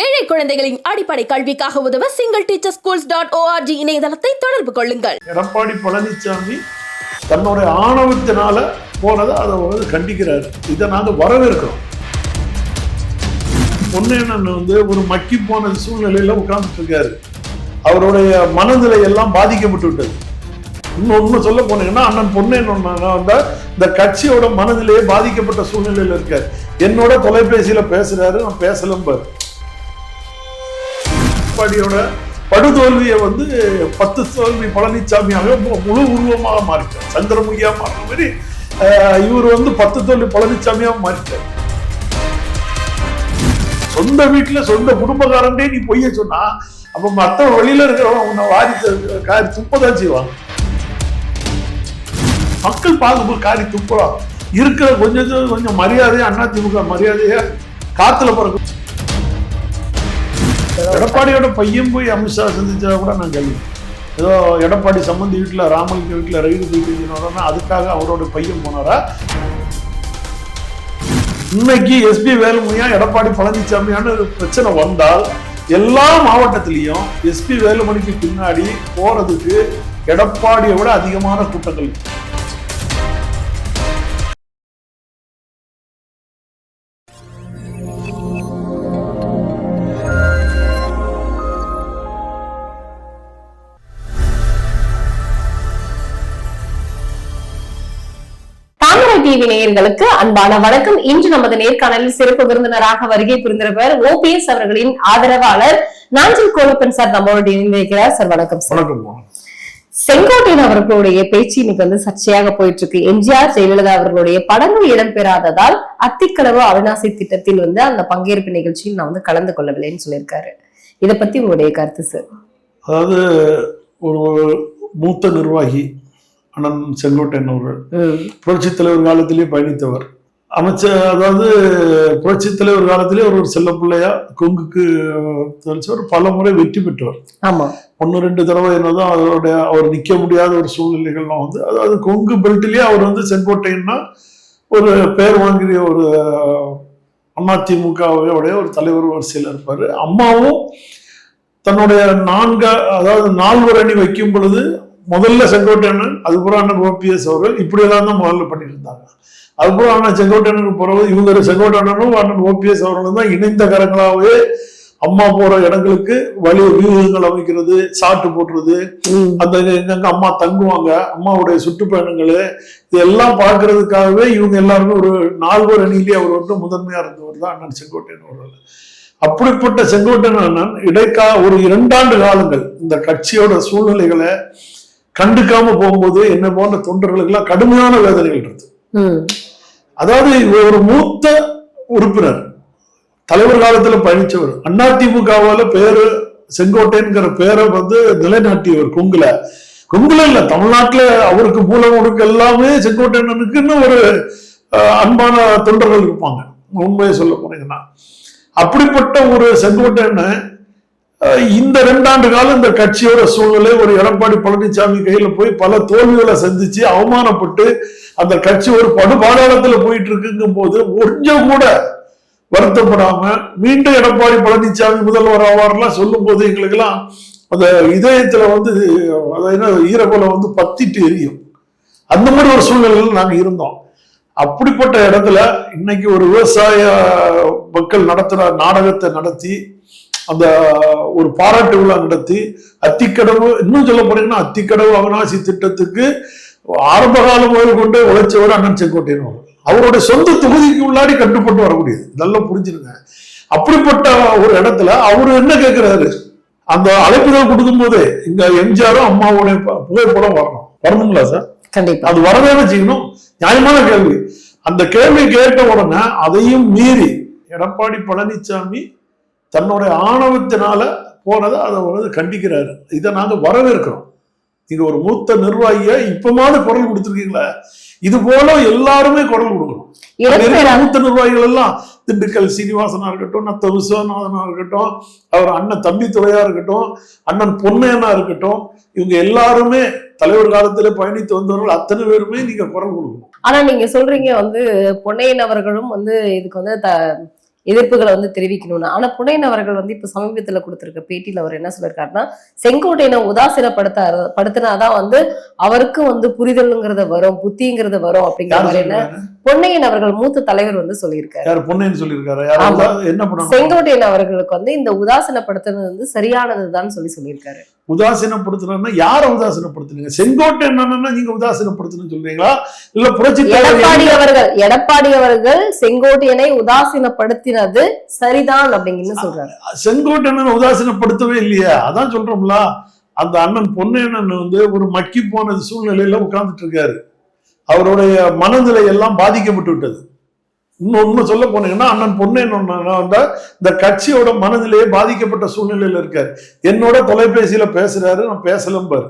ஏழை குழந்தைகளின் அடிப்படை கல்விக்காக உதவ single teacher schools dot org இணையதளத்தை தொடர்பு கொள்ளுங்கள். எடப்பாடி பழனிசாமி தன்னுடைய ஆணவத்தினால போனதை அதை வந்து கண்டிக்கிறாரு. இதை நாங்கள் வரவேற்கிறோம். பொன்னையண்ணன் வந்து ஒரு மக்கி போன சூழ்நிலையில உட்கார்ந்துட்டு இருக்காரு. அவருடைய மனநிலை எல்லாம் பாதிக்கப்பட்டு விட்டது. இன்னும் ஒன்று சொல்ல போனீங்கன்னா அண்ணன் பொன்னையண்ணன் வந்து இந்த கட்சியோட மனநிலையே பாதிக்கப்பட்ட சூழ்நிலையில இருக்காரு. என்னோட தொலைபேசியில பேசுறாரு நான் பேசலம்பாரு. எடப்பாடியோட படுதோல்வியை வந்து பத்து தோல்வி பழனிசாமியாகவே முழு உருவமாக மாறிட்டார். சந்திரமுகியா மாறின மாதிரி இவர் வந்து பத்து தோல்வி பழனிசாமியாக மாறிட்டார். சொந்த வீட்டுல சொந்த குடும்பக்காரன்டே நீ பொய்ய சொன்னா அப்ப மத்த வழியில இருக்கிறவன் உன்னை வாரி காரி துப்பதான் செய்வாங்க மக்கள் பார்க்கும்போது காரி துப்புறான். இருக்கிற கொஞ்சம் கொஞ்சம் மரியாதையா அதிமுக மரியாதையா காத்துல பிறகு எடப்பாடியோட பையன் போய் அமித்ஷா சந்திச்சா கூட நான் கேள்வி. ஏதோ எடப்பாடி சம்பந்தி வீட்டில் ராமலிங்க வீட்டில் ரயில் போயிட்டு அதுக்காக அவரோட பையன் போனாரா? இன்னைக்கு எஸ்பி வேலுமணியா எடப்பாடி பழனிசாமியான ஒரு பிரச்சனை வந்தால் எல்லா மாவட்டத்திலையும் எஸ்பி வேலுமணிக்கு பின்னாடி போறதுக்கு எடப்பாடியை விட அதிகமான கூட்டங்கள். டிவி நேயர்களுக்கு அன்பான வணக்கம். இன்று நமது நேர்காணலில் சிறப்பு விருந்தினராக வருகை புரிந்திருப்பவர் ஓபிஎஸ் அவர்களின் ஆதரவாளர் நாஞ்சில் கோலப்பன் சார் நம்மளோடு இணைந்திருக்கிறார். சார் வணக்கம் சார். செங்கோட்டையன் அவர்களுடைய பேச்சு இன்னைக்கு வந்து சர்ச்சையாக போயிட்டு இருக்கு எம்ஜிஆர் ஜெயலலிதா அவர்களுடைய படங்கள் இடம்பெறாததால் அத்திக்கடவு அவிநாசி திட்டத்தில் வந்து அந்த பங்கேற்பு நிகழ்ச்சியில் நான் வந்து கலந்து கொள்ளவில்லைன்னு சொல்லியிருக்காரு. இத பத்தி உங்களுடைய கருத்து சார். அதாவது ஒரு மூத்த நிர்வாகி அண்ணன் செங்கோட்டையன் அவர்கள் ம், புரட்சித் தலைவர் காலத்திலே பயணித்தவர். அமைச்சர் அதாவது புரட்சித் தலைவர் காலத்திலே அவர் ஒரு செல்ல பிள்ளையா கொங்குக்கு தெளிச்சவர் பல முறை வெற்றி பெற்றவர். ஆமா. ஒன்று ரெண்டு தடவை என்னதான் அவருடைய அவர் நிற்க முடியாத ஒரு சூழ்நிலைகள்லாம் வந்து அதாவது கொங்கு பெல்ட்லேயே அவர் வந்து செங்கோட்டையன்னா ஒரு பேர் வாங்கிய ஒரு அதிமுகவுடைய ஒரு தலைவர் வரிசையில் இருப்பார். அம்மாவும் தன்னுடைய நான்கு அதாவது நால்வர் அணி வைக்கும் பொழுது முதல்ல செங்கோட்டையன் அதுக்கப்புறம் அண்ணன் ஓபிஎஸ் அவர்கள் இப்படியெல்லாம் தான் முதல்ல பண்ணிட்டு இருந்தாங்க. அதுக்கப்புறம் அண்ணன் செங்கோட்டையனுக்கு போறது இவங்க செங்கோட்டையனும் அண்ணன் ஓபிஎஸ் அவர்களும் தான் இணைந்த கரங்களாகவே அம்மா போற இடங்களுக்கு வழி வியூகங்கள் அமைக்கிறது சாட்டு போட்டுறது. ம், அந்த எங்கெங்க அம்மா தங்குவாங்க. அம்மாவுடைய சுற்றுப்பயணங்கள். இதெல்லாம் பார்க்கறதுக்காகவே இவங்க எல்லாருமே ஒரு நால்வர் அணியிலே அவர் வந்து முதன்மையா இருந்தவர் தான் அண்ணன் செங்கோட்டையன் அவர்கள். அப்படிப்பட்ட செங்கோட்டையன் அண்ணன் இடைக்கா ஒரு இரண்டாண்டு காலங்கள் இந்த கட்சியோட சூழ்நிலைகளை கண்டுக்காம போகும்போது என்ன போன்ற தொண்டர்களுக்கெல்லாம் கடுமையான வேதனைகள் இருக்கு அதாவது ஒரு மூத்த உறுப்பினர் தலைவர் காலத்துல பயணிச்சவர். அதிமுகவால பேரு செங்கோட்டைங்கிற பேரை வந்து நிலைநாட்டியவர் கொங்குல. கொங்குல இல்ல தமிழ்நாட்டுல அவருக்கு மூலம் முடுக்க எல்லாமே செங்கோட்டையனுக்குன்னு ஒரு அன்பான தொண்டர்கள் இருப்பாங்க. உண்மையை சொல்ல போனீங்கன்னா. அப்படிப்பட்ட ஒரு செங்கோட்டையனை இந்த ரெண்டாண்டு காலம் இந்த கட்சியோட சூழ்நிலை ஒரு எடப்பாடி பழனிசாமி கையில போய் பல தோல்விகளை சந்திச்சு அவமானப்பட்டு அந்த கட்சி ஒரு படுபாடாளத்துல போயிட்டு இருக்குங்கும் போது கொஞ்சம் கூட வருத்தப்படாம மீண்டும் எடப்பாடி பழனிசாமி முதல்வர் ஆவார்லாம் சொல்லும் போது எங்களுக்கெல்லாம் அந்த இதயத்துல வந்து அதாவது என்ன வந்து பத்திட்டு எரியும். அந்த மாதிரி ஒரு சூழ்நிலையில் நாங்க இருந்தோம். அப்படிப்பட்ட இடத்துல இன்னைக்கு ஒரு விவசாய மக்கள் நடத்துற நாடகத்தை நடத்தி அந்த ஒரு பாராட்டு விழா நடத்தி அத்திக்கடவு இன்னும் சொல்ல போனீங்கன்னா அத்திக்கடவு அவிநாசி திட்டத்துக்கு ஆரம்ப காலம் முதல் கொண்டு உழைச்சவர் அண்ணன் செங்கோட்டையன் அவர்கள். அவருடைய சொந்த தொகுதிக்கு உள்ளாடி கட்டுப்பட்டு வரக்கூடியது. நல்லா புரிஞ்சுருங்க அப்படிப்பட்ட ஒரு இடத்துல அவர் என்ன கேட்கிறாரு அந்த அழைப்புகள் கொடுக்கும் போதே இங்க எம்ஜிஆரும் அம்மாவுடைய ப- புகைப்படம் வரணும். வரணுங்களா சார்? கண்டிப்பா. அது வரதானே செய்யணும்? நியாயமான கேள்வி. அந்த கேள்வி கேட்ட உடனே அதையும் மீறி எடப்பாடி பழனிசாமி தன்னுடைய ஆணவத்தினால போனதை அதை வந்து கண்டிக்கிறாரு. இதை நாங்க வரவேற்கிறோம். நீங்க ஒரு மூத்த நிர்வாகியா இப்பமாவது குரல் கொடுத்துருக்கீங்களா? இது போல எல்லாருமே குரல் கொடுக்கணும். மூத்த நிர்வாகிகள் எல்லாம்? திண்டுக்கல் சீனிவாசனா இருக்கட்டும் நத்த விஸ்வநாதனா இருக்கட்டும் அவர் அண்ணன் தம்பி துறையா இருக்கட்டும் அண்ணன் பொன்னையனா இருக்கட்டும் இவங்க எல்லாருமே தலைவர் காலத்துல பயணித்து வந்தவர்கள் அத்தனை பேருமே நீங்க குரல் கொடுக்கணும். ஆனா நீங்க சொல்றீங்க வந்து பொன்னையன் அவர்களும் வந்து இதுக்கு வந்து எதிர்ப்புகளை வந்து தெரிவிக்கணும்னு. ஆனா புனையன் அவர்கள் வந்து இப்ப சமீபத்துல கொடுத்திருக்க பேட்டியில அவர் என்ன சொல்லியிருக்காருன்னா செங்கோட்டையனை உதாசீனப்படுத்த படுத்தினாதான் வந்து அவருக்கும் வந்து புரிதலுங்கிறது வரும் புத்திங்கிறது வரும் அப்படிங்கிற யாரு மாதிரி என்ன சொல்லிருக்காரு? பொன்னையன் அவர்கள் மூத்த தலைவர் வந்து சொல்லியிருக்காரு. யாரு பொன்னைன்னு சொல்லியிருக்காரு? செங்கோட்டையன் அவர்களுக்கு வந்து இந்த உதாசீனப்படுத்துறது வந்து சரியானதுதான் சொல்லி சொல்லியிருக்காரு. உதாசீனப்படுத்தணும்னா யாரை உதாசீனப்படுத்துனீங்க செங்கோட்டை என்னன்னா நீங்க உதாசீனப்படுத்தணும்னு சொல்றீங்களா? இல்ல புரட்சி எடப்பாடி அவர்கள் எடப்பாடி அவர்கள் செங்கோட்டையனை உதாசீனப்படுத்தினது சரிதான் அப்படிங்கன்னு சொல்றாரு. செங்கோட்டையனை உதாசீனப்படுத்தவே இல்லையே. அதான் சொல்றோம்ல. அந்த அண்ணன் பொன்னையண்ணன் வந்து ஒரு மக்கி போன சூழ்நிலையில உட்கார்ந்துட்டு இருக்காரு. அவருடைய மனநிலை எல்லாம் பாதிக்கப்பட்டு விட்டது. இன்னும் சொல்ல போனீங்கன்னா அண்ணன் பொன்னையண்ணன் வந்து இந்த கட்சியோட மனதிலேயே பாதிக்கப்பட்ட சூழ்நிலையில் இருக்கார். என்னோட தொலைபேசியில் பேசுறாரு நான் பேசலம்பாரு.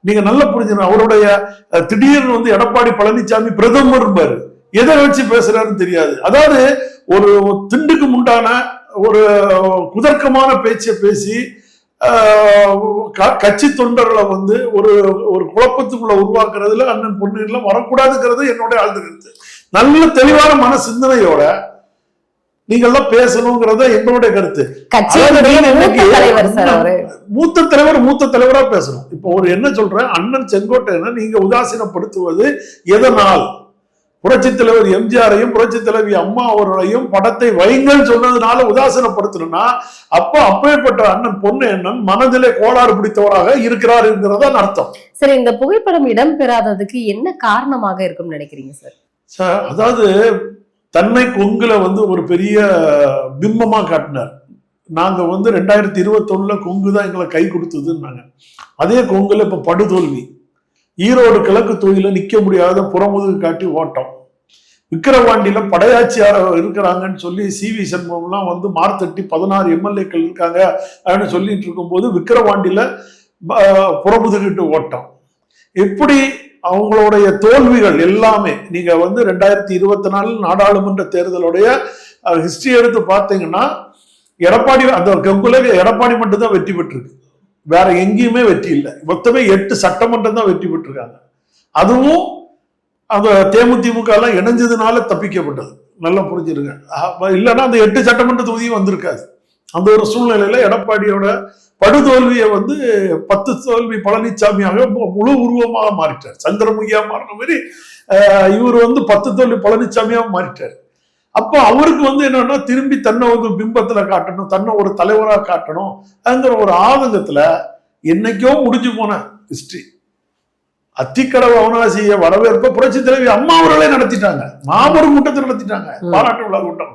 நீங்க நல்லா புரிஞ்சுக்கணும் அவருடைய திடீர்னு வந்து எடப்பாடி பழனிசாமி பிரதமர் பாரு. எதை வச்சு பேசுறாருன்னு தெரியாது. அதாவது ஒரு திண்டுக்கு முண்டான ஒரு குதர்க்கமான பேச்சை பேசி க- கட்சி தொண்டர்களை வந்து ஒரு ஒரு குழப்பத்துக்குள்ள உருவாக்குறதுல அண்ணன் பொன்னியெல்லாம் வரக்கூடாதுங்கிறது என்னுடைய ஆழ்ந்த கருத்து. நல்ல தெளிவான மன சிந்தனையோட நீங்கெல்லாம் பேசணுங்கிறத என்னுடைய கருத்து. மூத்த தலைவர் மூத்த தலைவர் பேசணும். இப்போ ஒரு என்ன சொல்றேன்? அண்ணன் செங்கோட்டையனை நீங்க உதாசீனப்படுத்துவது எதனால்? புரட்சி தலைவர் எம்ஜிஆரையும் புரட்சி தலைவி அம்மா அவர்களையும் படத்தை வைங்கன்னு சொன்னதுனால உதாசீனப்படுத்தணும்னா அப்ப அப்பேற்பட்ட அண்ணன் பொண்ணு அண்ணன் மனதிலே கோளாறு பிடித்தவராக இருக்கிறார் என்கிறதான் அர்த்தம். சரி இந்த புகைப்படம் இடம்பெறாததுக்கு என்ன காரணமாக இருக்கும்னு நினைக்கிறீங்க சார்? அதாவது தன்னை கொங்குல வந்து ஒரு பெரிய பிம்பமா காட்டினார். நாங்க வந்து ரெண்டாயிரத்தி இருபத்தொன்னுல கொங்கு தான் எங்களை கை கொடுத்ததுன்னாங்க. அதே கொங்குல இப்ப படுதோல்வி. ஈரோடு கிழக்கு தொகுதியில நிக்க முடியாத புறமுதுகு காட்டி ஓட்டம். விக்கிரவாண்டியில படையாட்சியார் இருக்கிறாங்கன்னு சொல்லி சி வி சண்முகம்லாம் வந்து மார்த்தட்டி பதினாறு எம்எல்ஏக்கள் இருக்காங்க அப்படின்னு சொல்லிட்டு இருக்கும்போது விக்கிரவாண்டியில புறமுதுகிட்டு ஓட்டம். எப்படி அவங்களுடைய தோல்விகள் எல்லாமே நீங்க வந்து ரெண்டாயிரத்தி இருபத்தி நாலு நாடாளுமன்ற தேர்தலுடைய ஹிஸ்டரி எடுத்து பார்த்தீங்கன்னா எடப்பாடி அந்த கங்குல எடப்பாடி மட்டும்தான் வெற்றி பெற்றிருக்கு. வேற எங்கேயுமே வெற்றி இல்லை. மொத்தமே எட்டு சட்டமன்றம் தான் வெற்றி பெற்றிருக்காங்க. அதுவும் அந்த தேமுதிமுக எல்லாம் இணைஞ்சதுனால தப்பிக்கப்பட்டது. நல்லா புரிஞ்சிருங்க இல்லைன்னா அந்த எட்டு சட்டமன்ற தொகுதியும் வந்திருக்காது. அந்த ஒரு சூழ்நிலையில எடப்பாடியோட படுதோல்வியை வந்து பத்து தோல்வி பழனிசாமியாக முழு உருவமாக மாறிட்டார். சந்திரமுகியா மாறின மாதிரி இவர் வந்து பத்து தோல்வி பழனிசாமியாக மாறிட்டார். அப்போ அவருக்கு வந்து என்னன்னா திரும்பி தன்னை ஒரு பிம்பத்துல காட்டணும் தன்னை ஒரு தலைவரா காட்டணும் அங்கிற ஒரு ஆதங்கத்துல என்னைக்கோ முடிஞ்சு போன ஹிஸ்டரி அத்திக்கடவு அவனாசிய வரவேற்ப புரட்சி தலைவி அம்மா அவர்களே நடத்திட்டாங்க. மாபெரும் கூட்டத்தை நடத்திட்டாங்க. பாராட்டு விழா கூட்டம்.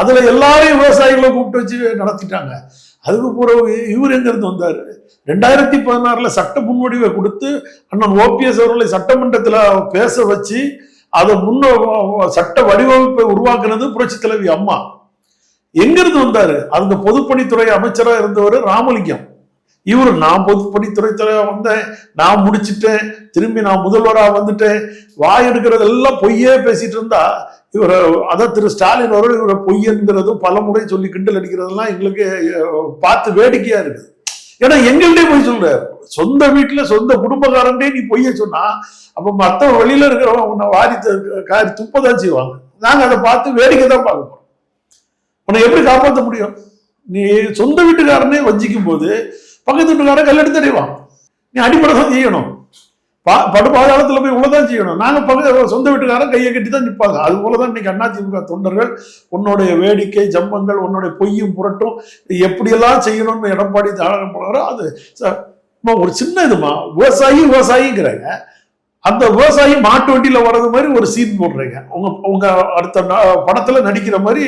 அதுல எல்லாரையும் விவசாயிகளை கூப்பிட்டு வச்சு நடத்திட்டாங்க. அதுக்கு பிறகு இவர் எங்கேருந்து வந்தார்? ரெண்டாயிரத்தி பதினாறில் சட்ட முன்வடிவை கொடுத்து அண்ணன் ஓபிஎஸ் அவர்களை சட்டமன்றத்தில் பேச வச்சு அதை முன்ன சட்ட வடிவமைப்பை உருவாக்குனது புரட்சி தலைவி அம்மா. எங்கிருந்து வந்தாரு? அந்த பொதுப்பணித்துறை அமைச்சராக இருந்தவர் ராமலிங்கம். இவர் நான் பொதுப்பணித்துறை தலைவர் வந்தேன். நான் முடிச்சிட்டேன். திரும்பி நான் முதல்வராக வந்துட்டேன். வாய் எடுக்கிறது எல்லாம் பொய்யே பேசிட்டு இருந்தா இவரை அதான் திரு ஸ்டாலின் அவர்கள் இவரை பொய்யன்கிறதும் பல முறை சொல்லி கிண்டல் அடிக்கிறதெல்லாம் எங்களுக்கு பார்த்து வேடிக்கையா இருக்குது. ஏன்னா எங்கள்டே போய் சொல்றாரு. சொந்த வீட்டுல சொந்த குடும்பக்காரன்டே நீ பொய்ய சொன்னா அப்ப மத்த வெளியில இருக்கிறவங்க உன்னை வாரி காரி துப்பதான் செய்வாங்க. நாங்க அதை பார்த்து வேடிக்கை தான் பார்க்க போறோம். உன்னை எப்படி காப்பாற்ற முடியும்? நீ சொந்த வீட்டுக்காரனே வஞ்சிக்கும் போது பக்கத்து வீட்டுக்காரன் கல்லெடுத்து அடிவான். நீ அடிப்படை தான் செய்யணும். பா படு பாதாளத்தில் போய் உள்ளதான் செய்யணும். நாங்கள் பக்க சொந்த வீட்டுக்காரன் கையை கட்டி தான் நிற்பாங்க அது போல தான் இன்னைக்கு அதிமுக தொண்டர்கள் உன்னுடைய வேடிக்கை ஜம்பங்கள் உன்னுடைய பொய்யும் புரட்டும் எப்படியெல்லாம் செய்யணும்னு எடப்பாடி தாழகம் போனாரோ அது ஒரு சின்ன இதுமா விவசாயி விவசாயிங்கிறாங்க. அந்த விவசாயி மாட்டு வண்டியில் வர்றது மாதிரி ஒரு சீன் போடுறீங்க. உங்க உங்க அடுத்த படத்தில் நடிக்கிற மாதிரி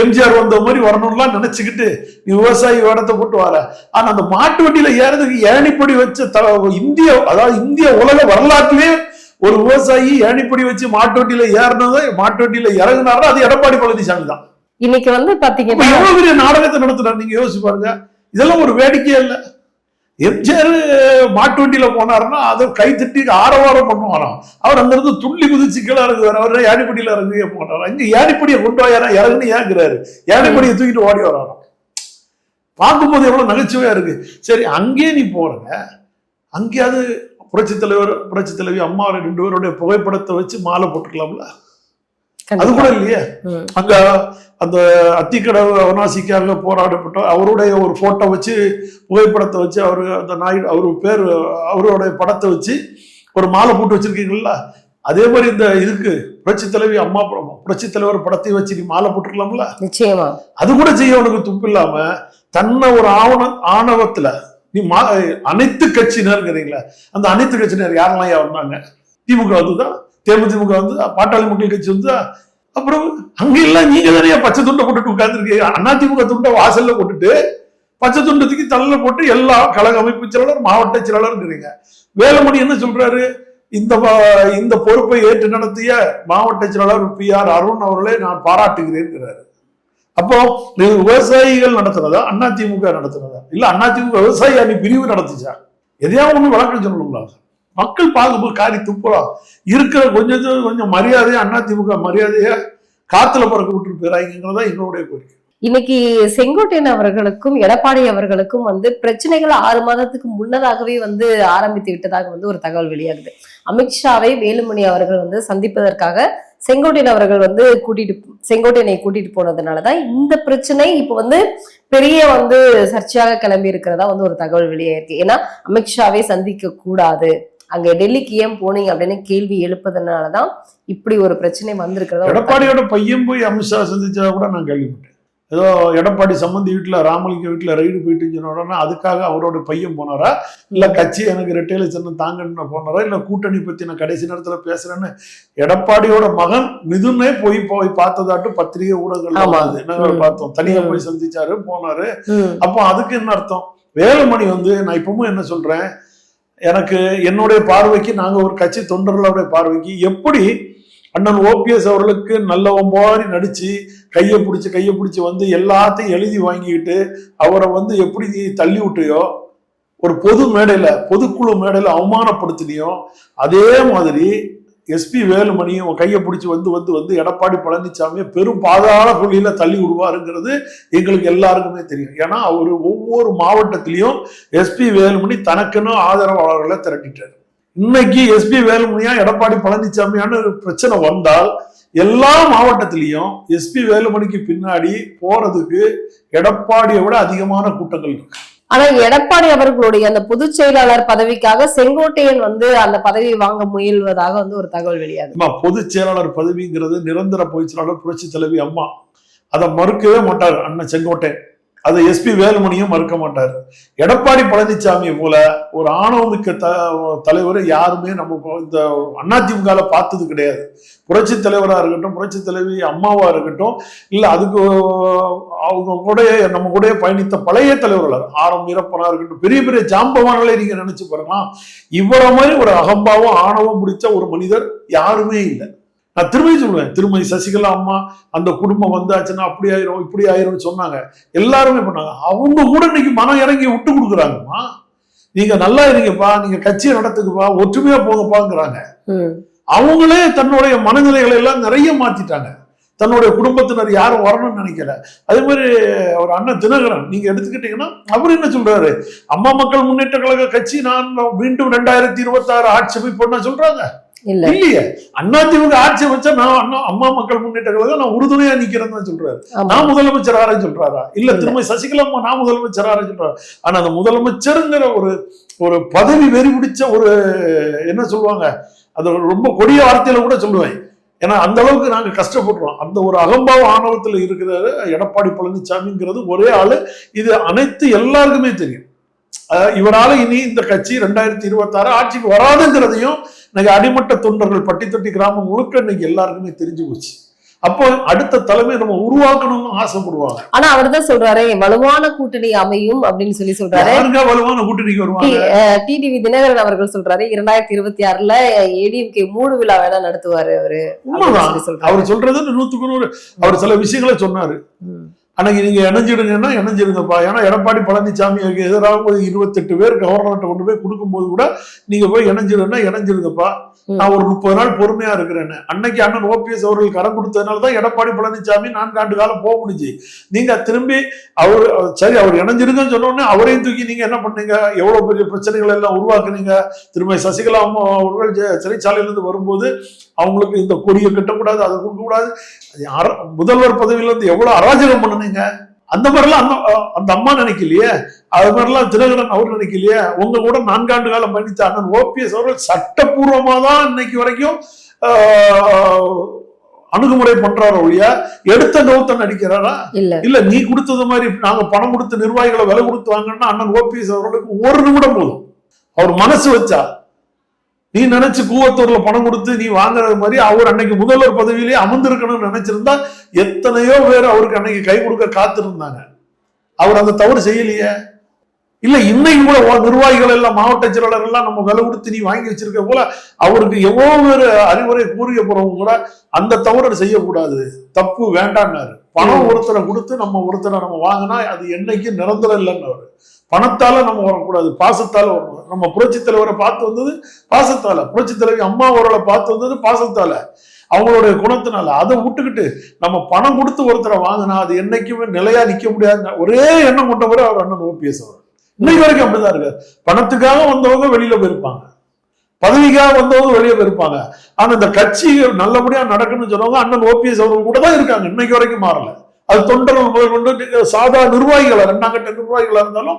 எம்ஜிஆர் வந்த மாதிரி வரணும்லாம் நினைச்சுக்கிட்டு நீ விவசாயி வேடத்தை போட்டு வர ஆனா அந்த மாட்டு வண்டியில ஏறதுக்கு ஏணிப்படி வச்ச த இந்திய அதாவது இந்திய உலக வரலாற்றிலே ஒரு விவசாயி ஏணிப்படி வச்சு மாட்டு வண்டியில ஏறினது மாட்டு வண்டியில இறங்குனாரா? அது எடப்பாடி பழனிசாமி தான். இன்னைக்கு வந்து பாத்தீங்கன்னா எவ்வளவு பெரிய நாடகத்தை நடத்துறாரு. நீங்க யோசிச்சு பாருங்க. இதெல்லாம் ஒரு வேடிக்கையே இல்ல. எம்ஜிஆர் மாட்டு வண்டியில போனாருன்னா அதை கை தட்டி ஆரவாரம் பண்ணுவாராம். அவர் அங்கிருந்து துள்ளி குதிச்சு கீழே இறங்குவார். அவர் யானைப்படியில இறங்கவே போனார் அங்கே யானைப்படியை கொண்டு வாயாரா? இறங்குன்னு ஏங்குறாரு யானைப்படியை தூக்கிட்டு ஓடி வராராம். பார்க்கும்போது எவ்வளவு நகைச்சுவையா இருக்கு. சரி அங்கேயே நீ போறங்க அங்கேயாவது புரட்சி தலைவர் புரட்சி தலைவி அம்மா ரெண்டு பேருடைய புகைப்படத்தை வச்சு மாலை போட்டுக்கலாம்ல? அது கூட. இல்லையே. அங்க அந்த அத்திக்கடவு அவனாசிக்காக போராடப்பட்ட அவருடைய ஒரு போட்டோ வச்சு புகைப்படத்தை வச்சு அவரு அந்த நாய் அவரு பேர் அவருடைய படத்தை வச்சு ஒரு மாலை போட்டு வச்சிருக்கீங்களா அதே மாதிரி இந்த இதுக்கு புரட்சி தலைவி அம்மா படம் புரட்சி தலைவர் படத்தை வச்சு நீ மாலை போட்டுக்கலாம்ல? நிச்சயமா. அது கூட செய்ய உனக்கு துப்பு இல்லாம தன்னை ஒரு ஆவண ஆணவத்துல நீ மா அனைத்து கட்சியினருங்கிறீங்களா அந்த அனைத்து கட்சியினர் யாரெல்லாம் வந்தாங்க? திமுக வந்துதா? தேமுதிமுக வந்து பாட்டாளி மக்கள் கட்சி வந்து அப்புறம் அங்கெல்லாம் நீங்க தானே பச்சை துண்டை போட்டுட்டு உட்கார்ந்துருக்கீங்க. அண்ணாதிமுக துண்டை வாசல்ல போட்டுட்டு பச்சை துண்டத்துக்கு தூக்கி போட்டு எல்லா கழக அமைப்பு செயலாளர் மாவட்ட செயலாளர்ங்கிறீங்க. வேலுமணி என்ன சொல்றாரு? இந்த இந்த பொறுப்பை ஏற்று நடத்திய மாவட்ட செயலாளர் பி ஆர் அருண் அவர்களை நான் பாராட்டுகிறேன்கிறாரு அப்போ இது விவசாயிகள் நடத்துறதா அண்ணா திமுக நடத்துறதா? இல்ல அண்ணா திமுக விவசாயி அணி பிரிவு நடத்துச்சா? எதையாவது ஒண்ணு வழக்கு சொல்லணுங்களா? மக்கள் பார்க்கும்போது காரி துப்புறோம் இருக்கிற கொஞ்சம் கொஞ்சம் மரியாதையா அண்ணா திமுக மரியாதையை காத்துல பறக்க விட்டு போயிறாங்கிறதா எங்களுடைய கோரிக்கை. இன்னைக்கு செங்கோட்டையன் அவர்களுக்கும் எடப்பாடி அவர்களுக்கும் வந்து பிரச்சனைகள் ஆறு மாதத்துக்கு முன்னதாகவே வந்து ஆரம்பித்து விட்டதாக வந்து ஒரு தகவல் வெளியாகுது. அமித்ஷாவை வேலுமணி அவர்கள் வந்து சந்திப்பதற்காக செங்கோட்டையன் அவர்கள் வந்து கூட்டிட்டு செங்கோட்டையனை கூட்டிட்டு போனதுனாலதான் இந்த பிரச்சனை இப்போ வந்து பெரிய வந்து சர்ச்சையாக கிளம்பி இருக்கிறதா வந்து ஒரு தகவல் வெளியாயிருக்கு. ஏன்னா அமித்ஷாவை சந்திக்க கூடாது அங்க டெல்லிக்கு ஏன் போனீங்க அப்படின்னு கேள்வி எழுப்பதனாலதான் இப்படி ஒரு பிரச்சனை வந்திருக்கிறதா. எடப்பாடியோட பையன் போய் அமித்ஷா சந்திச்சா கூட நான் கேள்விப்பட்டேன் ஏதோ எடப்பாடி சம்பந்தி வீட்டுல ராமலிங்க வீட்டுல ரைடு போயிட்டு சொன்ன உடனே அதுக்காக அவரோட பையன் போனாரா இல்ல கட்சி எனக்கு ரெட்டையில சின்னம் தாங்கன்னு போனாரா இல்ல கூட்டணி பத்தி நான் கடைசி நேரத்துல பேசுறேன்னு எடப்பாடியோட மகன் மிதுனே போய் போய் பார்த்ததாட்டு பத்திரிகை ஊடகங்கள் ஆமா. நாங்க ம். பார்த்தோம் தனியா. போய் சந்திச்சாரு போனாரு அப்போ அதுக்கு என்ன அர்த்தம் வேலுமணி வந்து நான் இப்பவும் என்ன சொல்றேன் எனக்கு என்னுடைய பார்வைக்கு நாங்கள் ஒரு கட்சி தொண்டர்களுடைய பார்வைக்கு எப்படி அண்ணன் ஓபிஎஸ் அவர்களுக்கு நல்லவன் மாதிரி நடிச்சு கையை பிடிச்சி கையை பிடிச்சி வந்து எல்லாத்தையும் எழுதி வாங்கிக்கிட்டு அவரை வந்து எப்படி தள்ளி விட்டியோ ஒரு பொது மேடையில் பொதுக்குழு மேடையில் அவமானப்படுத்தினியோ அதே மாதிரி எஸ்பி வேலுமணியும் கையை பிடிச்சி வந்து வந்து வந்து எடப்பாடி பழனிசாமியை பெரும் பாதாள புள்ளியில் தள்ளி விடுவாருங்கிறது எங்களுக்கு எல்லாருக்குமே தெரியும். ஏன்னா அவர் ஒவ்வொரு மாவட்டத்திலையும் எஸ்பி வேலுமணி தனக்குன்னு ஆதரவாளர்களை திரட்டிட்டார். இன்னைக்கு எஸ்பி வேலுமணியா எடப்பாடி பழனிசாமியான ஒரு பிரச்சனை வந்தால் எல்லா மாவட்டத்திலையும் எஸ்பி வேலுமணிக்கு பின்னாடி போறதுக்கு எடப்பாடியை விட அதிகமான கூட்டங்கள் இருக்கு. ஆனா எடப்பாடி அவர்களுடைய அந்த பொதுச் செயலாளர் பதவிக்காக செங்கோட்டையன் வந்து அந்த பதவியை வாங்க முயல்வதாக வந்து ஒரு தகவல் வெளியாகுது. பொதுச் செயலாளர் பதவிங்கிறது நிரந்தர பொதுச் செயலாளர் புரட்சி தலைவி அம்மா. அதை மறுக்கவே மாட்டார் அண்ணன் செங்கோட்டையன். அதை எஸ்பி வேலுமணியும் மறுக்க மாட்டார். எடப்பாடி பழனிசாமி போல ஒரு ஆணவமிக்க த தலைவரை யாருமே நம்ம இந்த அதிமுகவில் பார்த்தது கிடையாது. புரட்சி தலைவராக இருக்கட்டும் புரட்சி தலைவி அம்மாவா இருக்கட்டும் இல்லை அதுக்கு அவங்க கூட நம்ம கூட பயணித்த பழைய தலைவர்கள் ஆரம் வீரப்பனா இருக்கட்டும் பெரிய பெரிய ஜாம்பவான்களை நீங்க நினைச்சு பாருங்களா இவ்வளவு மாதிரி ஒரு அகம்பாவும் ஆணவம் பிடிச்ச ஒரு மனிதர் யாருமே இல்லை. நான் திரும்பி சொல்லுவேன். திருமதி சசிகலா அம்மா அந்த குடும்பம் வந்தாச்சுன்னா அப்படி ஆயிரும் இப்படி ஆயிரும்னு சொன்னாங்க. எல்லாருமே பண்ணாங்க. அவங்க கூட இன்னைக்கு மனம் இறங்கி விட்டு கொடுக்குறாங்கம்மா. நீங்க நல்லா இருங்கப்பா நீங்க கட்சியை நடத்துக்குப்பா ஒற்றுமையா போங்கப்பாங்கிறாங்க. ம், அவங்களே தன்னுடைய மனநிலைகளை எல்லாம் நிறைய மாத்திட்டாங்க. தன்னுடைய குடும்பத்தினர் யாரும் வரணும்னு நினைக்கல. அதே மாதிரி அவர் அண்ணன் தினகரன் நீங்க எடுத்துக்கிட்டீங்கன்னா அவர் என்ன சொல்றாரு? அம்மா மக்கள் முன்னேற்ற கழக கட்சி நான் மீண்டும் ரெண்டாயிரத்தி இருபத்தி ஆறு ஆட்சி அமைப்போம்னா சொல்றாங்க. இல்லையே. அதிமுக ஆட்சி வச்சா நான் அண்ணா அம்மா மக்கள் முன்னேற்ற கழகம் நான் உறுதுணையா நிக்கிறேன்னு தான் சொல்றாரு. நான் முதலமைச்சர் ஆறேன்னு சொல்றாரா? இல்ல. திரும்ப சசிகலா நான் முதலமைச்சர் ஆறேன்னு சொல்றாரு? ஆனா அந்த முதலமைச்சருங்கிற ஒரு ஒரு பதவி வெறி பிடிச்ச ஒரு என்ன சொல்லுவாங்க அது ரொம்ப கொடிய வார்த்தையில கூட சொல்லுவேன். ஏன்னா அந்த அளவுக்கு நாங்க கஷ்டப்படுறோம். அந்த ஒரு அகம்பாவ ஆணவத்துல இருக்கிற எடப்பாடி பழனிசாமிங்கிறது ஒரே ஆளு. இது அனைத்து எல்லாருக்குமே தெரியும். இவரால இனி இந்த கட்சி ரெண்டாயிரத்தி இருபத்தி ஆறு ஆட்சிக்கு வராதுங்கிறதையும் இன்னைக்கு அடிமட்ட தொண்டர்கள் பட்டி தொட்டி கிராமம் முழுக்க இன்னைக்கு எல்லாருக்குமே தெரிஞ்சு போச்சு. அப்போ அடுத்த தலைமை நம்ம உருவாக்கணும்னு ஆசைப்படுவாங்க. ஆனா அவர் தான் சொல்றாரு வலுவான கூட்டணி அமையும் அப்படின்னு சொல்லி சொல்றாரு. வலுவான கூட்டணிக்கு வருவாங்க? டிடிவி தினகரன் அவர்கள் சொல்றாரு இரண்டாயிரத்தி இருபத்தி ஆறுல ஏடிஎம்கே மூடு விழா வேணா நடத்துவாரு அவரு அவர் சொல்றது நூத்துக்கு நூறு. அவர் சில விஷயங்களை சொன்னாரு. அன்னைக்கு நீங்க இணைஞ்சிடுங்கன்னா இணைஞ்சிருங்கப்பா ஏன்னா எடப்பாடி பழனிசாமிக்கு எதிராக ஒரு இருபத்தெட்டு பேர் கவர்னர்கிட்ட கொண்டு போய் கொடுக்கும்போது கூட நீங்க போய் இணைஞ்சிடுன்னா இணைஞ்சிருங்கப்பா நான் ஒரு முப்பது நாள் பொறுமையா இருக்கிறேன்னு. அன்னைக்கு அண்ணன் ஓபிஎஸ் அவர்கள் கரம் கொடுத்ததுனால தான் எடப்பாடி பழனிசாமி நான்காண்டு காலம் போக முடிஞ்சு. நீங்க திரும்பி அவர் சரி அவர் இணைஞ்சிருங்கன்னு சொன்ன அவரையும் தூக்கி நீங்க என்ன பண்ணீங்க? எவ்வளவு பெரிய பிரச்சனைகள் எல்லாம் உருவாக்குனீங்க? திரும்ப சசிகலா அம்மா அவர்கள் ஜெ- சிறைச்சாலையிலிருந்து வரும்போது அவங்களுக்கு இந்த கொடியை கட்டக்கூடாது அதை கொடுக்கக்கூடாது. அது முதல்வர் பதவியிலிருந்து எவ்வளவு அராஜகம் பண்ணுனீங்க அந்த மாதிரிலாம் அந்த அந்த அம்மா நினைக்கலையே? அது மாதிரிலாம் தினகரன் அவர் நினைக்கலையே? உங்க கூட நான்காண்டு காலம் பயணித்த அண்ணன் ஓபிஎஸ் அவர்கள் சட்டப்பூர்வமா தான் இன்னைக்கு வரைக்கும் அணுகுமுறை பண்றாரு ஒழிய எடுத்த நோத்த நடிக்கிறாரா? இல்ல. இல்ல நீ கொடுத்தது மாதிரி நாங்க பணம் கொடுத்து நிர்வாகிகளை விலை கொடுத்து வாங்கன்னா அண்ணன் ஓபிஎஸ் அவர்களுக்கு ஒரு நிமிடம் போதும். அவர் மனசு வச்சா நீ நினைச்சு கூவத்தூர்ல பணம் கொடுத்து நீ வாங்குறது மாதிரி அவர் அன்னைக்கு முதல்வர் பதவியிலே அமர்ந்திருக்கணும்னு நினைச்சிருந்தா எத்தனையோ பேர் அவருக்கு அன்னைக்கு கை கொடுக்க காத்திருந்தாங்க. அவர் அந்த தவறு செய்யலையே. இல்ல இன்னைக்கு கூட நிர்வாகிகள் எல்லாம் மாவட்ட செயலாளர் எல்லாம் நம்ம விலை கொடுத்து நீ வாங்கி வச்சிருக்க போல அவருக்கு எவ்வளவு பேர் அறிவுரை கூறிய போறவங்க கூட அந்த தவறு செய்யக்கூடாது. தப்பு வேண்டாம்னாரு. பணம் ஒருத்தரை கொடுத்து நம்ம ஒருத்தரை நம்ம வாங்கினா அது என்னைக்கு நிரந்தரம் இல்லைன்னு பணத்தால நம்ம வரக்கூடாது. பாசத்தால வரணும் நம்ம புரட்சி தலைவரை பார்த்து வந்தது பாசத்தால. புரட்சி தலைவி அம்மா அவர்களை பார்த்து வந்தது பாசத்தால. அவங்களுடைய குணத்தினால. அதை விட்டுக்கிட்டு நம்ம பணம் கொடுத்து ஒருத்தரை வாங்கினா அது என்னைக்குமே நிலையா நிக்க முடியாது ஒரே எண்ணம் கொண்டவரை அவர் அண்ணன் ஓபிஎஸ் அவர் இன்னைக்கு வரைக்கும் அப்படிதான் இருக்கு. பணத்துக்காக வந்தவங்க வெளியில போயிருப்பாங்க. பதவிக்காக வந்தவங்க வெளியே போயிருப்பாங்க. ஆனா இந்த கட்சி நல்லபடியா நடக்கணும்னு சொன்னவங்க அண்ணன் ஓபிஎஸ் அவர்கள் கூட தான் இருக்காங்க. இன்னைக்கு வரைக்கும் மாறல. அது தொண்டர்கள் முதல் கொண்டு சாதா நிர்வாகிகளா ரெண்டாங்கட்ட நிர்வாகிகளா இருந்தாலும்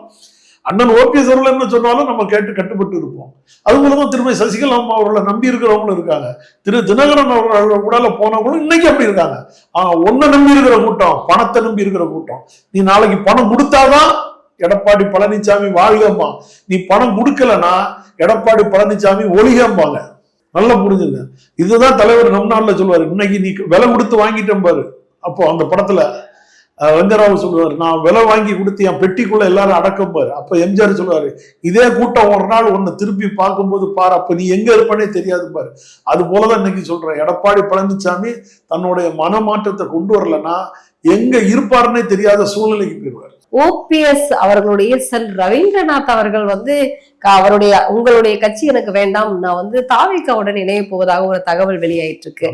அண்ணன் ஓபிஎஸ் அவர்கள் என்ன சொன்னாலும் நம்ம கேட்டு கட்டுப்பட்டு இருப்போம். அது மூலமா திரும்ப சசிகலா அம்மா அவர்களை நம்பி இருக்கிறவங்களும் இருக்காங்க. திரு தினகரன் அவர்கள் கூட போனவங்களும் இன்னைக்கு அப்படி இருக்காங்க. ஆனா ஒன்ன நம்பி இருக்கிற கூட்டம் பணத்தை நம்பி இருக்கிற கூட்டம். நீ நாளைக்கு பணம் கொடுத்தாதான் எடப்பாடி பழனிசாமி வாழ்கம்மா. நீ பணம் கொடுக்கலனா எடப்பாடி பழனிசாமி ஒளிகம்பாங்க. நல்லா புரிஞ்சுங்க. இதுதான் தலைவர் நம் நாளில் சொல்லுவார் இன்னைக்கு நீ விலை கொடுத்து வாங்கிட்டேன் பாரு. அப்போ அந்த படத்துல அஹ், சொல்லுவார் நான் விலை வாங்கி கொடுத்து என் பெட்டிக்குள்ள எல்லாரும் அடக்கம் பாரு. அப்ப எம்ஜிஆர் சொல்லுவாரு இதே கூட்டம் ஒரு நாள் உன்னை திருப்பி பார்க்கும்போது பாரு அப்ப நீ எங்க இருப்பனே தெரியாது பாரு. அது போலதான் இன்னைக்கு சொல்றேன். எடப்பாடி பழனிசாமி தன்னுடைய மனமாற்றத்தை கொண்டு வரலன்னா எங்க இருப்பாருன்னே தெரியாத சூழ்நிலைக்கு போயிடுவார். ஓபிஎஸ் அவர்களுடைய செல் ரவீந்திரநாத் அவர்கள் வந்து அவருடைய உங்களுடைய கட்சி எனக்கு வேண்டாம் நான் வந்து தாவிக்காவுடன் இணைய போவதாக ஒரு தகவல் வெளியாயிட்டு இருக்கு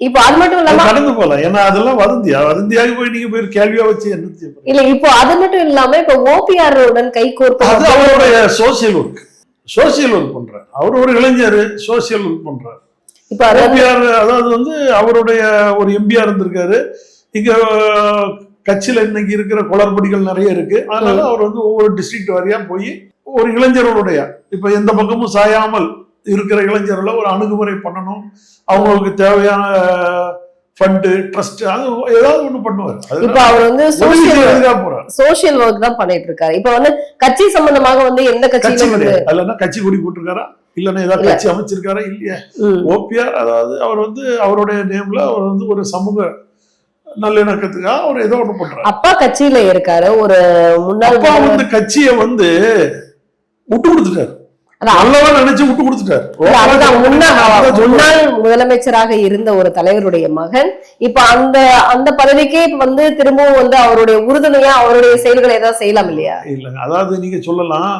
இப்போ அது மட்டும் இல்லாம கடந்து போகலாம் ஏன்னா அதெல்லாம் வதந்தி. வதந்தியாகி போய் நீங்க போய் கேள்வியா வச்சு என்ன? இல்ல இப்போ அது மட்டும் இல்லாம இப்போ ஓபிஆர் உடன் கை அது அவருடைய சோசியல் ஒர்க் சோசியல் ஒர்க் பண்றாரு. அவர் ஒரு இளைஞர் சோசியல் ஒர்க் பண்றாரு. இப்போ எம்பிஆர் அதாவது வந்து அவருடைய ஒரு எம்பிஆர் இருந்திருக்காரு. இங்க கட்சியில இன்னைக்கு இருக்கிற குளறுபடிகள் நிறைய இருக்கு. அதனால அவர் வந்து ஒவ்வொரு டிஸ்ட்ரிக்ட் வாரியா போய் ஒரு இளைஞர்களுடைய இப்ப எந்த பக்கமும் சாயாமல் இருக்கிற இளைஞர்களை ஒரு அணுகுமுறை பண்ணணும். அவங்களுக்கு தேவையான ஃபண்டு ட்ரஸ்ட் அது ஏதாவது ஒண்ணு பண்ணுவார். இப்போ அவர் வந்து சோசியல் சோசியல் ஒர்க் தான் பண்ணிட்டு இருக்காரு. இப்போ வந்து கட்சி சம்பந்தமாக வந்து எந்த கட்சி வந்து என்ன கட்சி கொடி போட்டிருக்காரா? இல்லைன்னா ஏதாவது. கட்சி அமைச்சிருக்காரா? இல்லையா? ஓபிஆர் அதாவது அவர் வந்து அவருடைய நேம்ல அவர் வந்து ஒரு சமூக நல்லிணக்கத்துக்காக அவர் ஏதோ ஒண்ணு பண்றாரு. அப்பா கட்சியில இருக்காரு. ஒரு முன்னாள் அப்பா. வந்து கட்சியை வந்து விட்டு கொடுத்துட்டாரு. இல்ல, முதலமைச்சராக இருந்த ஒரு தலைவருடைய மகன். இப்ப அந்த அந்த பதவிக்கே வந்து திரும்பவும் வந்து அவருடைய உறுதுணையா அவருடைய செயல்களை ஏதாவது செய்யலாம் இல்லையா? இல்லைங்க. அதாவது நீங்க சொல்லலாம்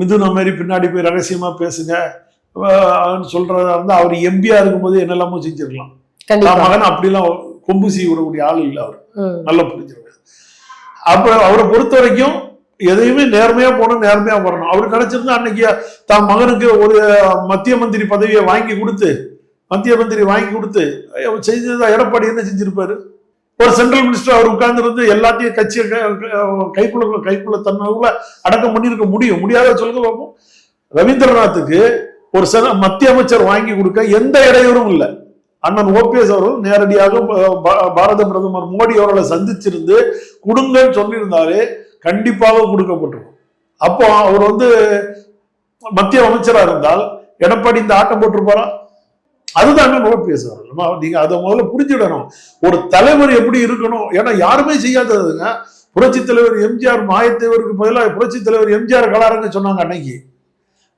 மிதுன மாதிரி பின்னாடி போய் ரகசியமா பேசுங்க. சொல்றதா இருந்தா அவர் எம்பியா இருக்கும்போது என்னெல்லாமோ செஞ்சிருக்கலாம். மகன் அப்படிலாம் கொம்பு செய்ய விடக்கூடிய ஆள் இல்லை அவர். நல்லா புரிஞ்சிருங்க அப்ப அவரை பொறுத்த வரைக்கும் எதையுமே நேர்மையா போகணும் நேர்மையா வரணும். அவர் நினைச்சிருந்தா அன்னைக்கு தான் மகனுக்கு ஒரு மத்திய மந்திரி பதவியை வாங்கி கொடுத்து மத்திய மந்திரி வாங்கி கொடுத்து செய்ததா எடப்பாடி என்ன செஞ்சிருப்பாரு? ஒரு சென்ட்ரல் மினிஸ்டர் அவர் உட்கார்ந்து இருந்து எல்லாத்தையும் கட்சியை கைக்குள்ள கைக்குள்ள தன்னுள்ள அடக்கம் பண்ணியிருக்க முடியும். முடியாத சொல்லுங்க பார்ப்போம் ரவீந்திரநாத்துக்கு ஒரு சென மத்திய அமைச்சர் வாங்கி கொடுக்க எந்த இடையூறும் இல்லை. அண்ணன் ஓபிஎஸ் அவர்கள் நேரடியாக ப- பாரத பிரதமர் மோடி அவர்களை சந்திச்சிருந்து கொடுங்கன்னு சொல்லியிருந்தாலே கண்டிப்பாக கொடுக்கப்பட்டிருக்கும். அப்போ அவர் வந்து மத்திய அமைச்சராக இருந்தால் எடப்பாடி இந்த ஆட்டம் போட்டிருப்பாரா? அதுதான் அண்ணன் ஓபிஎஸ் அவர்கள். நீங்க அதை முதல்ல புரிஞ்சிடணும் ஒரு தலைவர் எப்படி இருக்கணும்? ஏன்னா யாருமே செய்யாததுங்க. புரட்சி தலைவர் எம்ஜிஆர் மாயத்தேவருக்கு பதிலாக புரட்சி தலைவர் எம்ஜிஆர் கலாரங்க சொன்னாங்க அன்னைக்கு.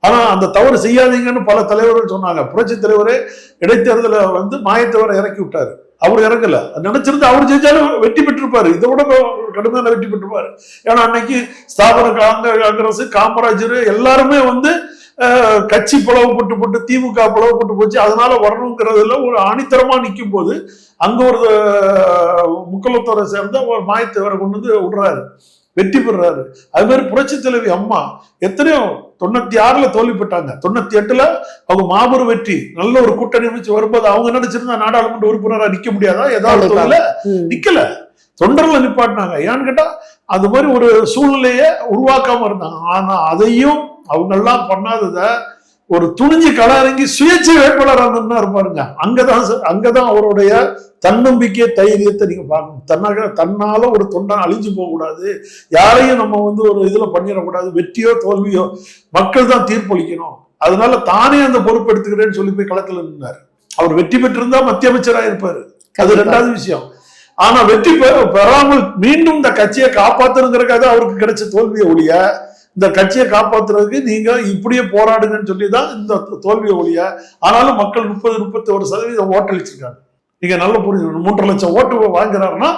ஆனா அந்த தவறு செய்யாதீங்கன்னு பல தலைவர்கள் சொன்னாங்க. புரட்சி தலைவரே இடைத்தேர்தல வந்து மாயத்தவரை இறக்கி விட்டாரு. அவர் இறங்கல. நினைச்சிருந்து அவர் ஜெயிச்சாலும் வெற்றி பெற்றிருப்பாரு. இதை விட கடுமையான வெற்றி பெற்றிருப்பாரு. ஏன்னா அன்னைக்கு ஸ்தாபன காங்க- காங்கிரஸ் காமராஜர் எல்லாருமே வந்து கட்சி பிளவுபட்டு போட்டு திமுக பிளவுபட்டு போச்சு. அதனால வரணுங்கிறதுல ஒரு ஆணித்தரமா நிற்கும் போது அங்க ஒரு முக்கலத்தோரை சேர்ந்த ஒரு மாயத்தவரை கொண்டு வந்து விடுறாரு. வெற்றி பெறுறாரு. அது மாதிரி புரட்சி தலைவி அம்மா எத்தனையோ தொண்ணூத்தி ஆறுல தோல்வி பெற்றாங்க தொண்ணூத்தி எட்டுல அவங்க மாபெரும் வெற்றி. நல்ல ஒரு கூட்டணி அமைச்சு வரும்போது அவங்க நினைச்சிருந்தா நாடாளுமன்ற உறுப்பினரா நிக்க முடியாதா? ஏதாவது. நிக்கல. தொண்டர்ல நிப்பாட்டினாங்க. ஏன்னு கேட்டா அது மாதிரி ஒரு சூழ்நிலையை உருவாக்காம இருந்தாங்க. ஆனா அதையும் அவங்க எல்லாம் பண்ணாதத ஒரு துணிஞ்சு கள இறங்கி சுயேட்சை வேட்பாளர் நின்னாரு பாருங்க அங்கதான் அங்கதான் அவருடைய தன்னம்பிக்கை தைரியத்தை நீங்க பார்க்கணும். தன்னாக தன்னால ஒரு தொண்டன் அழிஞ்சு போக கூடாது யாரையும் நம்ம வந்து ஒரு இதுல பண்ணிடக்கூடாது. வெற்றியோ தோல்வியோ மக்கள் தான் தீர்ப்பளிக்கணும். அதனால தானே அந்த பொறுப்பு எடுத்துக்கிறேன்னு சொல்லி போய் களத்துல நின்னாரு. அவர் வெற்றி பெற்றிருந்தா மத்திய அமைச்சரா இருப்பாரு. அது. ரெண்டாவது விஷயம். ஆனா வெற்றி பெறாமல் மீண்டும் இந்த கட்சியை காப்பாத்தணுங்கிறக்காக அவருக்கு கிடைச்ச தோல்வியை ஒழிய இந்த கட்சியை காப்பாற்றுறதுக்கு நீங்க இப்படியே போராடுங்கன்னு சொல்லி தான் இந்த தோல்வியை ஒழிய ஆனாலும் மக்கள் முப்பது முப்பத்தி ஒரு சதவீதம் ஓட்டளிச்சிருக்காங்க நீங்க நல்ல புரிஞ்சு மூன்றரை லட்சம் ஓட்டு வாங்குறாருன்னா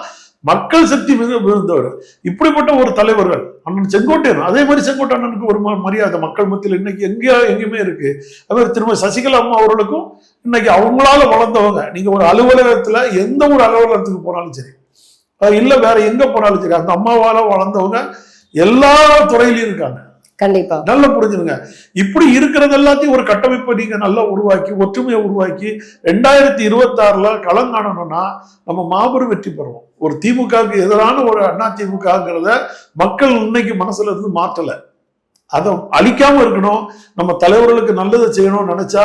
மக்கள் சக்தி மிக மிகுந்தவர் இப்படிப்பட்ட ஒரு தலைவர்கள் அண்ணன் செங்கோட்டையன் அதே மாதிரி செங்கோட்டை அண்ணனுக்கு ஒரு மரியாதை. மக்கள் மத்தியில் இன்னைக்கு எங்கேயா எங்கேயுமே இருக்கு. அதே மாதிரி திரும்ப சசிகலா அம்மா அவர்களுக்கும் இன்னைக்கு அவங்களால வளர்ந்தவங்க. நீங்க ஒரு அலுவலகத்துல எந்த ஒரு அலுவலகத்துக்கு போனாலும் சரி இல்லை வேற எங்க போனாலும் சரி அந்த அம்மாவால வளர்ந்தவங்க எல்லா துறையிலயும் இருக்காங்க. கண்டிப்பா. நல்லா புரிஞ்சுருங்க இப்படி இருக்கிறது எல்லாத்தையும் ஒரு கட்டமைப்பை நீங்க நல்லா உருவாக்கி ஒற்றுமையை உருவாக்கி ரெண்டாயிரத்தி இருபத்தி ஆறுல களம் காணணும்னா நம்ம மாபெரும் வெற்றி பெறுவோம். ஒரு திமுகவுக்கு எதிரான ஒரு அண்ணா திமுகங்கிறத மக்கள் இன்னைக்கு மனசுல இருந்து மாற்றல. அதை அழிக்காம இருக்கணும். நம்ம தலைவர்களுக்கு நல்லதை செய்யணும்னு நினைச்சா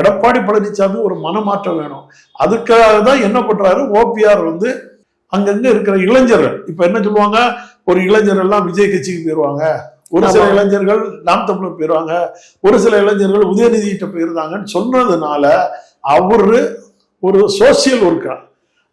எடப்பாடி பழனிசாமி ஒரு மனமாற்றம் வேணும். அதுக்காக தான் என்ன பண்றாரு? ஓபிஆர் வந்து அங்கங்க இருக்கிற இளைஞர்கள். இப்ப என்ன சொல்லுவாங்க? ஒரு இளைஞர் எல்லாம் விஜய் கட்சிக்கு போயிருவாங்க. ஒரு சில. இளைஞர்கள் நாம் தமிழர் போயிருவாங்க. ஒரு சில இளைஞர்கள் உதயநிதியிட்ட போயிருந்தாங்கன்னு சொன்னதுனால அவரு ஒரு சோசியல் ஒர்க்கா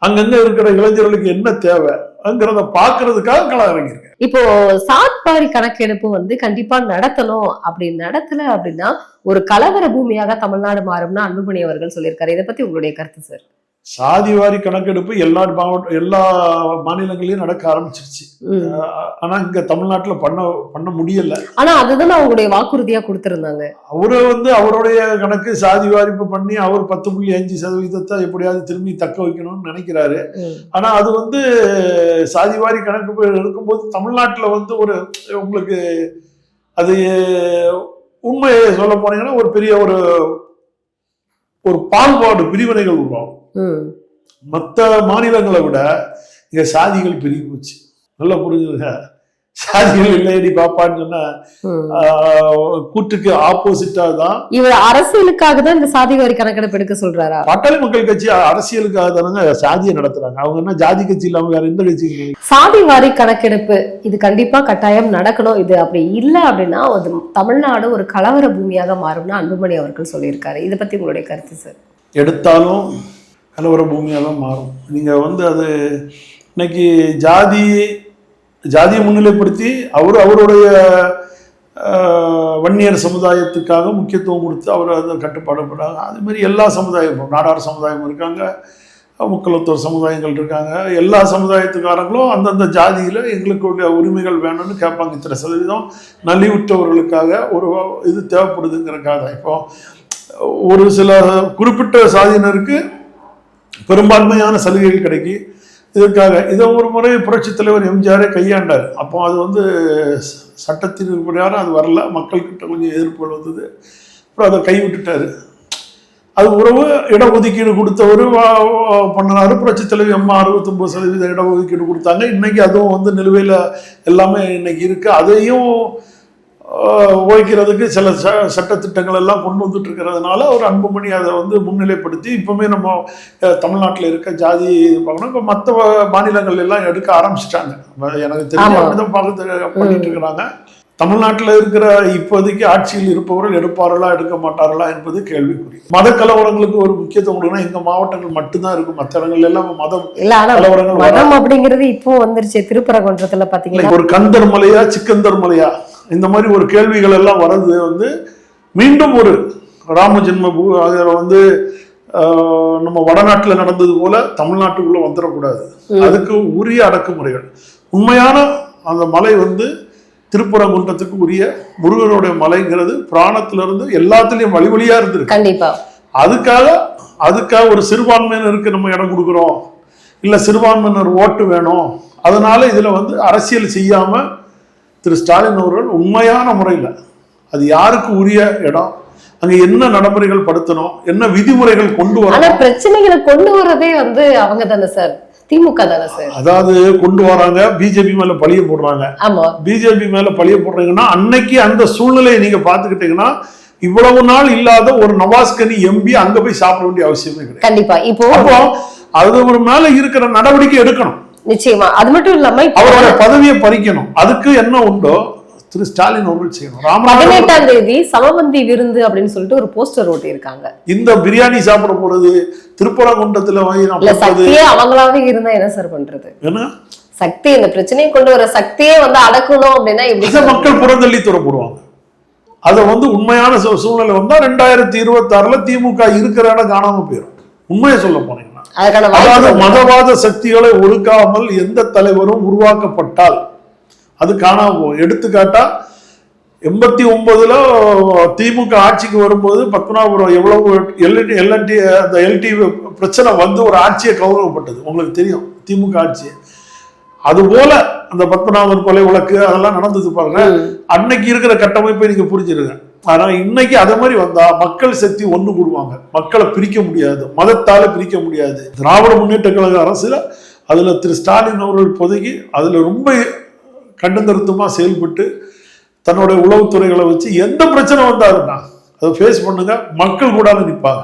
அங்கங்க இருக்கிற இளைஞர்களுக்கு என்ன தேவைங்கிறத பாக்குறதுக்காக களம் இறங்கியிருக்காரு இப்போ சாத்பாரி கணக்கெடுப்பு வந்து கண்டிப்பா நடத்தணும். அப்படி நடத்தல அப்படின்னா ஒரு கலவர பூமியாக தமிழ்நாடு மாறும்னு அன்புமணி அவர்கள் சொல்லியிருக்காரு. இதை பத்தி உங்களுடைய கருத்து சார்? சாதிவாரி கணக்கெடுப்பு எல்லா மாவட்ட எல்லா மாநிலங்களையும் நடக்க ஆரம்பிச்சிருச்சு. ஆனா இங்க தமிழ்நாட்டுல பண்ண பண்ண முடியல. ஆனா அதுதான் அவங்களுடைய வாக்குறுதியா கொடுத்திருந்தாங்க. அவரு வந்து அவருடைய கணக்கு சாதி வாரிப்பு பண்ணி அவர் பத்து புள்ளி அஞ்சு சதவீதத்தை எப்படியாவது திரும்பி தக்க வைக்கணும்னு நினைக்கிறாரு. ஆனா அது வந்து சாதிவாரி கணக்கு எடுக்கும்போது தமிழ்நாட்டுல வந்து ஒரு உங்களுக்கு அது உண்மையை சொல்ல போனீங்கன்னா ஒரு பெரிய ஒரு ஒரு பாகுபாடு பிரிவினைகள் உருவாகும். மற்ற மாநிலங்களை விட இங்க சாதிகள் பெருகி போச்சு. நல்லா புரிஞ்சுங்க சாதிகள் இல்லையடி பாப்பான்னு சொன்ன கூற்றுக்கு ஆப்போசிட்டா தான். இவர் அரசியலுக்காக தான் இந்த சாதிவாரி கணக்கெடுப்பு எடுக்க சொல்றாரா? பாட்டாளி மக்கள் கட்சி அரசியலுக்காக தானங்க சாதியை நடத்துறாங்க. அவங்க என்ன ஜாதி கட்சி இல்லாம வேற எந்த கட்சி சாதிவாரி கணக்கெடுப்பு இது கண்டிப்பா கட்டாயம் நடக்கணும். இது அப்படி இல்ல அப்படின்னா அது தமிழ்நாடு ஒரு கலவர பூமியாக மாறும்னு அன்புமணி அவர்கள் சொல்லியிருக்காரு. இதை பத்தி உங்களுடைய கருத்து சார்? எடுத்தாலும் கலவர பூமியாக தான் மாறும். நீங்கள் வந்து அது இன்னைக்கு ஜாதி ஜாதியை முன்னிலைப்படுத்தி அவர் அவருடைய வன்னியர் சமுதாயத்துக்காக முக்கியத்துவம் கொடுத்து அவர் அதை கட்டுப்பாடு அதுமாரி எல்லா சமுதாயமும் நாடார் சமுதாயம் இருக்காங்க முக்களத்தோர் சமுதாயங்கள் இருக்காங்க. எல்லா சமுதாயத்துக்காரங்களும் அந்தந்த ஜாதியில் எங்களுக்கு உரிமைகள் வேணும்னு கேட்பாங்க. இத்தனை சதவீதம் நலிவுற்றவர்களுக்காக ஒரு இது தேவைப்படுதுங்கிறக்காக இப்போ ஒரு சில குறிப்பிட்ட சாதியினருக்கு பெரும்பான்மையான சலுகைகள் கிடைக்கி இதற்காக இதை ஒரு முறை புரட்சித் தலைவர் எம்ஜிஆரே கையாண்டார். அப்போ அது வந்து சட்டத்தின் பிரகாரம் அது வரல. மக்கள்கிட்ட கொஞ்சம் எதிர்ப்புகள் வந்தது. அப்புறம் அதை கைவிட்டுட்டாரு. அது உறவு இடஒதுக்கீடு கொடுத்தவர் பண்ணினாரு. புரட்சித் தலைவி அம்மா அறுபத்தொம்பது சதவீத இடஒதுக்கீடு கொடுத்தாங்க. இன்னைக்கு அதுவும் வந்து நிலுவையில் எல்லாமே இன்னைக்கு இருக்குது அதையும் ஆஹ், ஓய்க்கிறதுக்கு சில ச சட்டத்திட்டங்கள் எல்லாம் கொண்டு வந்துட்டு இருக்கிறதுனால ஒரு அன்புமணி அதை வந்து முன்னிலைப்படுத்தி இப்பவுமே நம்ம தமிழ்நாட்டில் இருக்க ஜாதி பார்க்கணும் இப்போ மற்ற மாநிலங்கள் எல்லாம் எடுக்க ஆரம்பிச்சிட்டாங்க. எனக்கு தெரிஞ்ச பார்த்து பண்ணிட்டு இருக்கிறாங்க. தமிழ்நாட்டில் இருக்கிற இப்போதைக்கு ஆட்சியில் இருப்பவர்கள் எடுப்பார்களா எடுக்க மாட்டார்களா என்பது கேள்விக்குறி. மத கலவரங்களுக்கு ஒரு முக்கியத்துவம் கொடுக்கணும் எங்க மாவட்டங்கள் மட்டும்தான் இருக்கும். மற்ற இடங்கள் எல்லாம் மதம் கலவரங்கள். மதம் அப்படிங்கிறது இப்போ வந்துருச்சு. திருப்பரங்குன்றத்துல பாத்தீங்கன்னா. ஒரு கந்தர் மலையா சிக்கந்தர் மலையா? இந்த மாதிரி ஒரு கேள்விகள் எல்லாம் வர்றது வந்து மீண்டும் ஒரு ராம ஜென்ம பூ அதில் வந்து நம்ம வடநாட்டுல நடந்தது போல தமிழ்நாட்டுக்குள்ள வந்துடக்கூடாது அதுக்கு உரிய அடக்குமுறைகள். உண்மையான அந்த மலை வந்து திருப்பரங்குன்றத்துக்கு உரிய முருகனுடைய மலைங்கிறது புராணத்துல இருந்து எல்லாத்துலயும் வழி வழியா இருந்திருக்கு. கண்டிப்பா. அதுக்காக அதுக்காக ஒரு சிறுபான்மையினருக்கு நம்ம இடம் கொடுக்குறோம். இல்ல சிறுபான்மையினர் ஓட்டு வேணும். அதனால இதுல வந்து அரசியல் செய்யாம திரு ஸ்டாலின் அவர்கள் உண்மையான முறையில் அது யாருக்கு உரிய இடம்? அங்க என்ன நடைமுறைகள் படுத்தணும்? என்ன விதிமுறைகள் கொண்டு வரணும்? பிரச்சனைகளை கொண்டு வரதே வந்து அவங்க தானே சார். திமுக தானே சார். அதாவது கொண்டு வராங்க பிஜேபி மேல பழிய போடுறாங்க. ஆமா. பிஜேபி மேல பழிய போடுறீங்கன்னா அன்னைக்கு அந்த சூழ்நிலையை நீங்க பாத்துக்கிட்டீங்கன்னா இவ்வளவு நாள் இல்லாத ஒரு நவாஸ்கனி எம்பி அங்க போய் சாப்பிட வேண்டிய அவசியமே கிடையாது. கண்டிப்பா. இப்போ அது ஒரு மேல இருக்கிற நடவடிக்கை எடுக்கணும். நிச்சயமா. அது மட்டும் இல்லாம அவரோட பதவியை பறிக்கணும். அதுக்கு என்ன உண்டோ திரு ஸ்டாலின் அவர்கள் செய்யணும். பதினெட்டாம் தேதி சமபந்தி விருந்து அப்படின்னு சொல்லிட்டு ஒரு போஸ்டர் ஓட்டி இருக்காங்க இந்த பிரியாணி சாப்பிட போறது திருப்பரங்குன்றத்துல வாங்கி சக்தியே அவங்களாவே இருந்தா என்ன சார் பண்றது? என்ன? சக்தி இந்த பிரச்சனையை கொண்டு வர சக்தியே வந்து அடக்கணும் அப்படின்னா எப்படி மக்கள் புறந்தள்ளி துறப்படுவாங்க அதை வந்து உண்மையான சூழ்நிலை வந்தா ரெண்டாயிரத்தி இருபத்தி ஆறுல திமுக இருக்கிற இடம் காணாம போயிடும் உண்மையை சொல்ல அதுக்கான அதாவது மதவாத சக்திகளை ஒடுக்காமல் எந்த தலைவரும் உருவாக்கப்பட்டால் அது காணாம போகும். எடுத்துக்காட்டா எண்பத்தி ஒன்பதுல திமுக ஆட்சிக்கு வரும்போது பத்மநாபபுரம் எவ்வளவு எல்என்டி எல்என்டி அந்த எல்டி பிரச்சனை வந்து ஒரு ஆட்சியை கௌரவப்பட்டது. உங்களுக்கு தெரியும் திமுக ஆட்சி. அதுபோல அந்த பத்மநாபன் கொலை வழக்கு அதெல்லாம் நடந்தது பாருங்க. அன்னைக்கு இருக்கிற கட்டமைப்பை நீங்க புரிஞ்சிருங்க ஆனால் இன்னைக்கு அதே மாதிரி வந்தா மக்கள் சக்தி ஒன்று கூடுவாங்க. மக்களை பிரிக்க முடியாது. மதத்தால பிரிக்க முடியாது. திராவிட முன்னேற்ற கழக அரசுல அதில் திரு ஸ்டாலின் அவர்கள் பொதுகி அதில் ரொம்ப கண்டுந்தருத்தமா செயல்பட்டு தன்னுடைய உளவுத்துறைகளை வச்சு எந்த பிரச்சனை வந்தாருன்னா அதை ஃபேஸ் பண்ணுங்க. மக்கள் கூட நிற்பாங்க